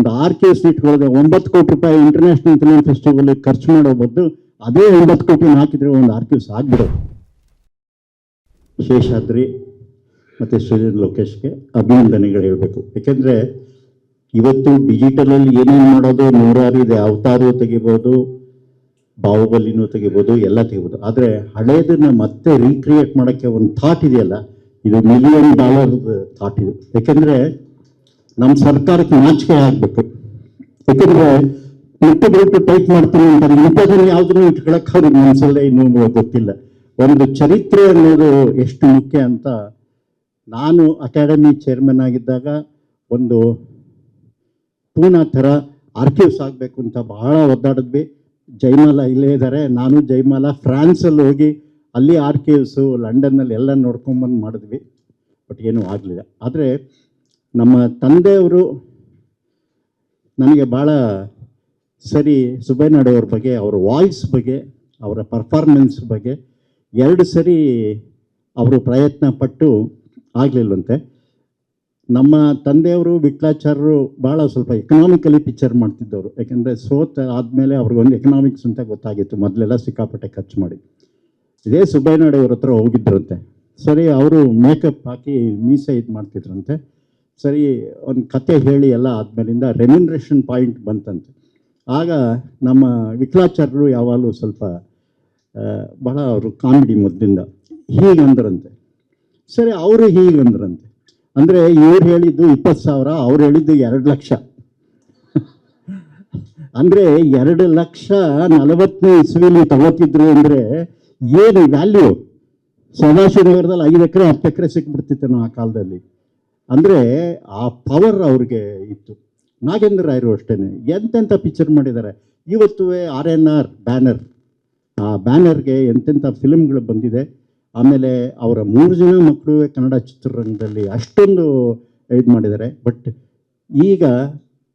ಒಂದು R K S ಇಟ್ಕೊಳ್ಳದೆ ಒಂಬತ್ತು ಕೋಟಿ ರೂಪಾಯಿ ಇಂಟರ್ನ್ಯಾಷನಲ್ ಫಿಲ್ಮ್ ಫೆಸ್ಟಿವಲ್ ಖರ್ಚು ಮಾಡೋ ಬದಲು ಅದೇ ಒಂಬತ್ತು ಕೋಟಿ ಹಾಕಿದ್ರೆ ಒಂದು ಆರ್ ಎಸ್ ಆಗ್ಬಿಡೋದು. ಶೇಷಾದ್ರಿ ಮತ್ತು ಸುರೇಂದ್ರ ಲೋಕೇಶ್ಗೆ ಅಭಿನಂದನೆಗಳು ಹೇಳಬೇಕು. ಯಾಕೆಂದರೆ ಇವತ್ತು ಡಿಜಿಟಲಲ್ಲಿ ಏನೇನು ಮಾಡೋದು, ನೂರಾರು ಇದೆ, ಅವತಾರು ತೆಗಿಬೋದು, ಬಾಹುಬಲಿನೂ ತೆಗಿಬೋದು, ಎಲ್ಲ ತೆಗಿಬೋದು. ಆದರೆ ಹಳೇದನ್ನ ಮತ್ತೆ ರೀಕ್ರಿಯೇಟ್ ಮಾಡೋಕ್ಕೆ ಒಂದು ಥಾಟ್ ಇದೆಯಲ್ಲ? ಇದು ಮಿಲಿಯನ್ ಡಾಲರ್ ಥಾಟ್ ಇದು. ಯಾಕೆಂದರೆ ನಮ್ಮ ಸರ್ಕಾರಕ್ಕೆ ನಾಚಿಕೆ ಆಗ್ಬೇಕು. ಯಾಕಂದ್ರೆ ಬಿಟ್ಟು ಟೈಪ್ ಮಾಡ್ತೀನಿ ಅಂತಾರೆ. ಇಂಥದನ್ನು ಯಾವ್ದನ್ನು ಇಟ್ಕೊಳಕ್ಕೆ ಅವ್ರಿಗೆ ಮನಸ್ಸಲ್ಲೇ ಇನ್ನೂ ಗೊತ್ತಿಲ್ಲ. ಒಂದು ಚರಿತ್ರೆ ಅನ್ನೋದು ಎಷ್ಟು ಮುಖ್ಯ ಅಂತ ನಾನು ಅಕಾಡೆಮಿ ಚೇರ್ಮನ್ ಆಗಿದ್ದಾಗ ಒಂದು ಪೂನಾ ಥರ ಆರ್ಕಿವ್ಸ್ ಆಗಬೇಕು ಅಂತ ಬಹಳ ಒದ್ದಾಡಿದ್ವಿ. ಜೈಮಾಲ ಇಲ್ಲೇ ಇದ್ದಾರೆ ನಾನು ಜೈಮಾಲ ಫ್ರಾನ್ಸಲ್ಲಿ ಹೋಗಿ ಅಲ್ಲಿ ಆರ್ಕಿವ್ಸು ಲಂಡನ್ನಲ್ಲಿ ಎಲ್ಲ ನೋಡ್ಕೊಂಬಂದು ಮಾಡಿದ್ವಿ. ಬಟ್ ಏನೂ ಆಗಲಿಲ್ಲ. ಆದರೆ ನಮ್ಮ ತಂದೆಯವರು ನನಗೆ ಭಾಳ ಸರಿ ಸುಬ್ಬಯ್ಯನಾಡವ್ರ ಬಗ್ಗೆ, ಅವರ ವಾಯ್ಸ್ ಬಗ್ಗೆ, ಅವರ ಪರ್ಫಾರ್ಮೆನ್ಸ್ ಬಗ್ಗೆ ಎರಡು ಸರಿ ಅವರು ಪ್ರಯತ್ನ ಪಟ್ಟು ಆಗಲಿಲ್ಲಂತೆ. ನಮ್ಮ ತಂದೆಯವರು ವಿಟ್ಲಾಚಾರ್ಯರು ಭಾಳ ಸ್ವಲ್ಪ ಎಕನಾಮಿಕಲಿ ಪಿಕ್ಚರ್ ಮಾಡ್ತಿದ್ದವರು. ಯಾಕೆಂದರೆ ಸೋತ ಆದಮೇಲೆ ಅವ್ರಿಗೊಂದು ಎಕನಾಮಿಕ್ಸ್ ಅಂತ ಗೊತ್ತಾಗಿತ್ತು. ಮೊದಲೆಲ್ಲ ಸಿಕ್ಕಾಪಟ್ಟೆ ಖರ್ಚು ಮಾಡಿ. ಇದೇ ಸುಬ್ಬಯ್ಯನಾಡವ್ರ ಹತ್ರ ಹೋಗಿದ್ರಂತೆ. ಸರಿ, ಅವರು ಮೇಕಪ್ ಹಾಕಿ ಮೀಸೆ ಇದು ಮಾಡ್ತಿದ್ರಂತೆ. ಸರಿ, ಒಂದು ಕತೆ ಹೇಳಿ ಎಲ್ಲ ಆದಮೇಲಿಂದ ರೆಮ್ಯುನರೇಷನ್ ಪಾಯಿಂಟ್ ಬಂತಂತೆ. ಆಗ ನಮ್ಮ ವಿಟ್ಲಾಚಾರ್ಯರು ಯಾವಾಗಲೂ ಸ್ವಲ್ಪ ಬಹಳ ಅವರು ಕಾಮಿಡಿ ಮೊದಲಿಂದ. ಹೀಗಂದ್ರಂತೆ. ಸರಿ, ಅವರು ಹೀಗಂದ್ರಂತೆ. ಅಂದರೆ ಇವ್ರು ಹೇಳಿದ್ದು ಇಪ್ಪತ್ತು ಸಾವಿರ, ಅವ್ರು ಹೇಳಿದ್ದು ಎರಡು ಲಕ್ಷ. ಅಂದರೆ ಎರಡು ಲಕ್ಷ ನಲವತ್ತನೇ ಇಸ್ವಿಲಿ ತಗೋತಿದ್ರು ಅಂದರೆ ಏನು ವ್ಯಾಲ್ಯೂ ಸದಾಶಿವನಗರದಲ್ಲಿ ಐದು ಎಕರೆ, ಹತ್ತು ಎಕರೆ ಸಿಕ್ಬಿಡ್ತಿತ್ತು ಆ ಕಾಲದಲ್ಲಿ. ಅಂದರೆ ಆ ಪವರ್ ಅವ್ರಿಗೆ ಇತ್ತು. ನಾಗೇಂದ್ರ ರಾಯರು ಅಷ್ಟೇ ಎಂತೆಂಥ ಪಿಕ್ಚರ್ ಮಾಡಿದ್ದಾರೆ? ಇವತ್ತು ಆರ್ ಎನ್ ಆರ್ ಬ್ಯಾನರ್ ಆ ಬ್ಯಾನರ್ಗೆ ಎಂತೆಂಥ ಫಿಲ್ಮ್ಗಳು ಬಂದಿದೆ. ಆಮೇಲೆ ಅವರ ಮೂರು ಜನ ಮಕ್ಕಳು ಕನ್ನಡ ಚಿತ್ರರಂಗದಲ್ಲಿ ಅಷ್ಟೊಂದು ಇದು ಮಾಡಿದ್ದಾರೆ. ಬಟ್ ಈಗ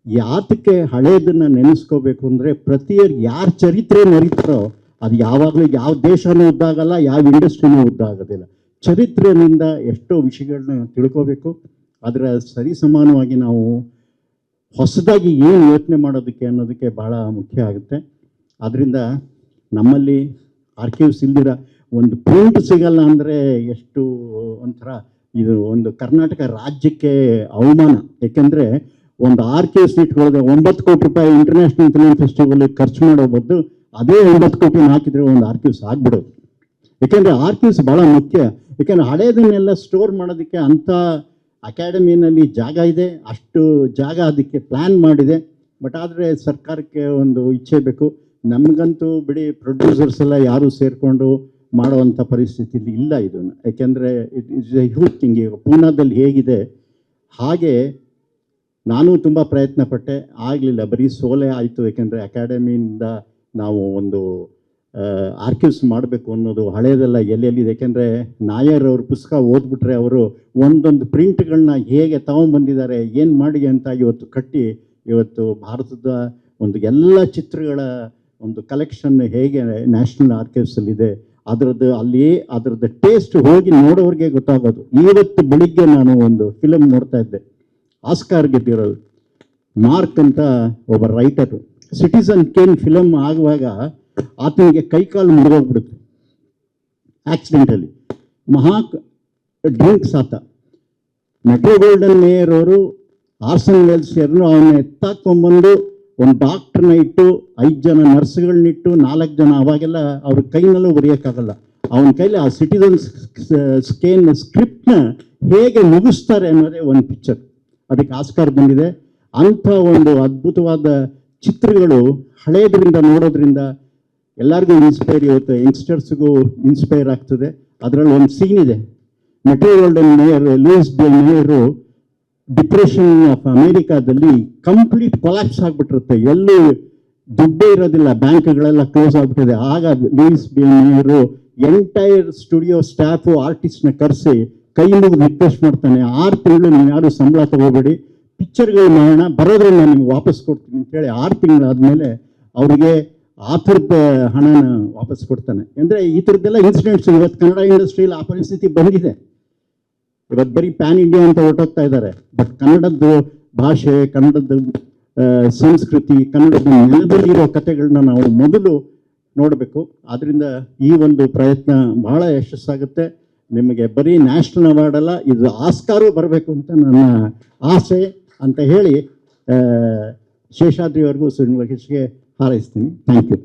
ಯಾತಕ್ಕೆ ಹಳೆಯದನ್ನು ನೆನೆಸ್ಕೋಬೇಕು ಅಂದರೆ ಪ್ರತಿಯೊಂದು ಯಾರ ಚರಿತ್ರೆ ನರಿತಾರೋ ಅದು ಯಾವಾಗಲೂ ಯಾವ ದೇಶನೂ ಉದ್ದಾಗಲ್ಲ ಯಾವ ಇಂಡಸ್ಟ್ರಿನೂ ಉದ್ದಾಗೋದಿಲ್ಲ ಚರಿತ್ರೆಯಿಂದ ಎಷ್ಟೋ ವಿಷಯಗಳನ್ನ ತಿಳ್ಕೋಬೇಕು. ಅದರ ಸರಿ ಸಮಾನವಾಗಿ ನಾವು ಹೊಸದಾಗಿ ಏನು ಯೋಚನೆ ಮಾಡೋದಕ್ಕೆ ಅನ್ನೋದಕ್ಕೆ ಭಾಳ ಮುಖ್ಯ ಆಗುತ್ತೆ. ಆದ್ದರಿಂದ ನಮ್ಮಲ್ಲಿ ಆರ್ಕಿವ್ಸ್ ಇಲ್ದಿರ ಒಂದು ಪ್ರಿಂಟ್ ಸಿಗಲ್ಲ ಅಂದರೆ ಎಷ್ಟು ಒಂಥರ ಇದು ಒಂದು ಕರ್ನಾಟಕ ರಾಜ್ಯಕ್ಕೆ ಅವಮಾನ. ಯಾಕೆಂದರೆ ಒಂದು ಆರ್ಕಿವ್ಸ್ ಇಟ್ಕೊಳ್ಳೋದೆ ಒಂಬತ್ತು ಕೋಟಿ ರೂಪಾಯಿ ಇಂಟರ್ನ್ಯಾಷನಲ್ ಫಿಲ್ಮ್ ಫೆಸ್ಟಿವಲ್ ಖರ್ಚು ಮಾಡೋ ಬದಲು ಅದೇ ಒಂಬತ್ತು ಕೋಟಿ ಹಾಕಿದರೆ ಒಂದು ಆರ್ಕಿವ್ಸ್ ಆಗ್ಬಿಡೋದು. ಯಾಕೆಂದರೆ ಆರ್ಕಿವ್ಸ್ ಭಾಳ ಮುಖ್ಯ. ಯಾಕೆಂದರೆ ಹಳೇದನ್ನೆಲ್ಲ ಸ್ಟೋರ್ ಮಾಡೋದಕ್ಕೆ ಅಂಥ ಅಕಾಡೆಮಿನಲ್ಲಿ ಜಾಗ ಇದೆ, ಅಷ್ಟು ಜಾಗ ಅದಕ್ಕೆ ಪ್ಲ್ಯಾನ್ ಮಾಡಿದೆ. ಬಟ್ ಆದರೆ ಸರ್ಕಾರಕ್ಕೆ ಒಂದು ಇಚ್ಛೆ ಬೇಕು. ನಮಗಂತೂ ಬಿಡಿ ಪ್ರೊಡ್ಯೂಸರ್ಸ್ ಎಲ್ಲ ಯಾರು ಸೇರಿಕೊಂಡು ಮಾಡುವಂಥ ಪರಿಸ್ಥಿತಿ ಇಲ್ಲ ಇದನ್ನು ಯಾಕೆಂದರೆ it is a huge thing ಈಗ ಪೂನಾದಲ್ಲಿ ಹೇಗಿದೆ, ಹಾಗೆ ನಾನು ತುಂಬ ಪ್ರಯತ್ನ ಪಟ್ಟೆ ಆಗಲಿಲ್ಲ, ಬರೀ ಸೋಲೆ ಆಯಿತು. ಯಾಕೆಂದರೆ ಅಕಾಡೆಮಿಯಿಂದ ನಾವು ಒಂದು ಆರ್ಕಿವ್ಸ್ ಮಾಡಬೇಕು ಅನ್ನೋದು ಹಳೆಯದೆಲ್ಲ ಎಲ್ಲೆಲ್ಲಿದೆ? ಯಾಕೆಂದರೆ ನಾಯರ್ ಅವ್ರ ಪುಸ್ತಕ ಓದ್ಬಿಟ್ರೆ ಅವರು ಒಂದೊಂದು ಪ್ರಿಂಟ್ಗಳನ್ನ ಹೇಗೆ ತಗೊಂಬಂದಿದ್ದಾರೆ, ಏನು ಮಾಡಿ ಅಂತ ಇವತ್ತು ಕಟ್ಟಿ, ಇವತ್ತು ಭಾರತದ ಒಂದು ಎಲ್ಲ ಚಿತ್ರಗಳ ಒಂದು ಕಲೆಕ್ಷನ್ ಹೇಗೆ ನ್ಯಾಷನಲ್ ಆರ್ಕಿವ್ಸಲ್ಲಿದೆ ಅದರದ್ದು ಅಲ್ಲಿ, ಅದರದ್ದು ಟೇಸ್ಟ್ ಹೋಗಿ ನೋಡೋರಿಗೆ ಗೊತ್ತಾಗೋದು. ಇವತ್ತು ಬೆಳಿಗ್ಗೆ ನಾನು ಒಂದು ಫಿಲಮ್ ನೋಡ್ತಾ ಇದ್ದೆ ಆಸ್ಕಾರ್ ಗೆದ್ದಿರೋದು ಮಾರ್ಕ್ ಅಂತ ಒಬ್ಬ ರೈಟರು ಸಿಟಿಸನ್ ಕೇನ್ ಫಿಲಮ್ ಆಗುವಾಗ ಆತನಿಗೆ ಕೈಕಾಲು ಮುರಿದೋಗ್ಬಿಡುತ್ತೆ. ಆಕ್ಸಿಡೆಂಟಲ್ಲಿ ಮಹಾ ಡ್ರಿಂಕ್ಸ್ ಆತ ಮೆಟ್ರೋ ಗೋಲ್ಡನ್ ಮೇಯರ್ ಅವರು ಆರ್ಸನ್ ವೆಲ್ಸಿಯರ್ನು ಅವನ ಎತ್ತಾಕೊಂಬಂದು ಒಂದು ಡಾಕ್ಟ್ರನ್ನ ಇಟ್ಟು ಐದು ಜನ ನರ್ಸ್ಗಳನ್ನಿಟ್ಟು ನಾಲ್ಕು ಜನ ಅವಾಗೆಲ್ಲ ಅವ್ರ ಕೈನಲ್ಲೂ ಬರೆಯೋಕ್ಕಾಗಲ್ಲ ಅವನ ಕೈಲಿ ಆ ಸಿಟಿಸನ್ ಸ್ಕೇನ್ ಸ್ಕ್ರಿಪ್ಟ್ನ ಹೇಗೆ ಮುಗಿಸ್ತಾರೆ ಅನ್ನೋದೇ ಒಂದು ಪಿಕ್ಚರ್ ಅದಕ್ಕೆ ಆಸ್ಕಾರ್ ಬಂದಿದೆ. ಅಂಥ ಒಂದು ಅದ್ಭುತವಾದ ಚಿತ್ರಗಳು ಹಳೇದರಿಂದ ನೋಡೋದ್ರಿಂದ ಎಲ್ಲರಿಗೂ ಇನ್ಸ್ಪೈರ್ ಇವತ್ತು ಯಂಗ್ಸ್ಟರ್ಸ್ಗೂ ಇನ್ಸ್ಪೈರ್ ಆಗ್ತದೆ. ಅದರಲ್ಲಿ ಒಂದು ಸೀನ್ ಇದೆ. Metro Goldwyn Mayer Louis B Mayer depression of ಅಮೇರಿಕಾದಲ್ಲಿ complete collapse ಆಗಿಬಿಟ್ಟಿರುತ್ತೆ. ಎಲ್ಲೂ ದುಡ್ಡೇ ಇರೋದಿಲ್ಲ. ಬ್ಯಾಂಕ್ಗಳೆಲ್ಲ ಕ್ಲೋಸ್ ಆಗಿಬಿಟ್ಟಿದೆ. ಆಗ Louis B Mayer entire studio staff ಆರ್ಟಿಸ್ಟ್ನ ಕರೆಸಿ ಕೈ ಮುಗಿದು ರಿಕ್ವೆಸ್ಟ್ ಮಾಡ್ತಾನೆ. ಆರು ತಿಂಗಳು ನೀವು ಯಾರು ಸಂಬಳ ತಗೋಬೇಡಿ. ಪಿಕ್ಚರ್ಗಳು ಮಾಡೋಣ. ಬರೋದ್ರೆ ನಾನು ನಿಮ್ಗೆ ವಾಪಸ್ ಕೊಡ್ತೀನಿ ಅಂತೇಳಿ ಆರು ತಿಂಗಳಾದಮೇಲೆ ಅವರಿಗೆ ಆ ಥರದ ಹಣನ ವಾಪಸ್ ಕೊಡ್ತಾನೆ. ಅಂದರೆ ಈ ಥರದ್ದೆಲ್ಲ ಇನ್ಸಿಡೆಂಟ್ಸ್ ಇವತ್ತು ಕನ್ನಡ ಇಂಡಸ್ಟ್ರಿಯಲ್ಲಿ ಆ ಪರಿಸ್ಥಿತಿ ಬಂದಿದೆ. ಇವತ್ತು ಬರೀ ಪ್ಯಾನ್ ಇಂಡಿಯಾ ಅಂತ ಹೊರಟೋಗ್ತಾ ಇದ್ದಾರೆ. ಬಟ್ ಕನ್ನಡದ್ದು ಭಾಷೆ, ಕನ್ನಡದ್ದು ಸಂಸ್ಕೃತಿ ಕನ್ನಡದ ನೆಲದಲ್ಲಿರೋ ಕಥೆಗಳನ್ನ ನಾವು ಮೊದಲು ನೋಡಬೇಕು. ಆದ್ದರಿಂದ ಈ ಒಂದು ಪ್ರಯತ್ನ ಬಹಳ ಯಶಸ್ಸಾಗುತ್ತೆ. ನಿಮಗೆ ಬರೀ ನ್ಯಾಷನಲ್ ಅವಾರ್ಡ್ ಅಲ್ಲ, ಇದು ಆಸ್ಕಾರು ಬರಬೇಕು ಅಂತ ನನ್ನ ಆಸೆ ಅಂತ ಹೇಳಿ ಶೇಷಾದ್ರಿವರೆಗೂ ಸುನಿಲ್ ಮಹೇಶ್ಗೆ ಹಾರೈಸ್ತೀನಿ ಥ್ಯಾಂಕ್ ಯು